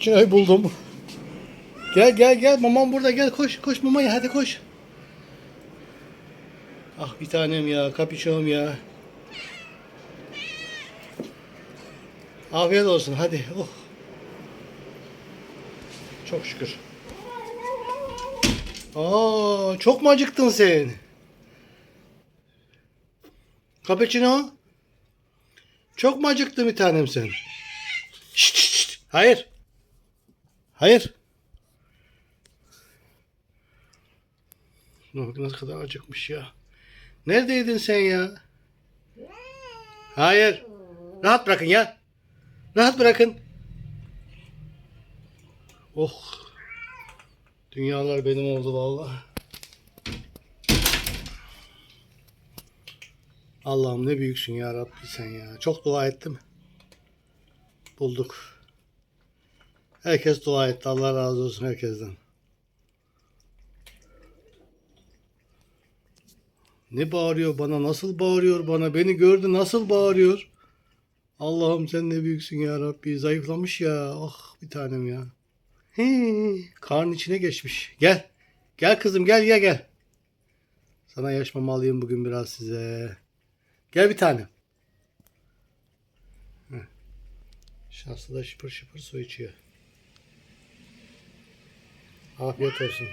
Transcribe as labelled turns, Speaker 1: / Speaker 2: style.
Speaker 1: Çinayı buldum. Gel gel gel mamam burada gel koş koş mamaya hadi koş. Ah bir tanem ya kapişom ya. Afiyet olsun hadi. Oh. Çok şükür. Aa, çok mu acıktın sen? Cappuccino? Çok mu acıktın bir tanem sen? Şşt, şşt. Hayır. Hayır. Bak ne kadar acıkmış ya. Neredeydin sen ya? Hayır. Rahat bırakın ya. Rahat bırakın. Oh. Dünyalar benim oldu vallahi. Allah'ım ne büyüksün ya Rabbi sen ya. Çok dua ettim. Bulduk. Herkes dua etti. Allah razı olsun herkesten. Ne bağırıyor bana? Nasıl bağırıyor bana? Beni gördü nasıl bağırıyor? Allah'ım sen ne büyüksün ya Rabbi. Zayıflamış ya. Ah bir tanem ya. Hii, karnın içine geçmiş. Gel. Gel kızım gel gel gel. Sana yaş mama alayım bugün biraz size. Gel bir tanem. Şanslı da şıpır şıpır su içiyor. Afiyet olsun.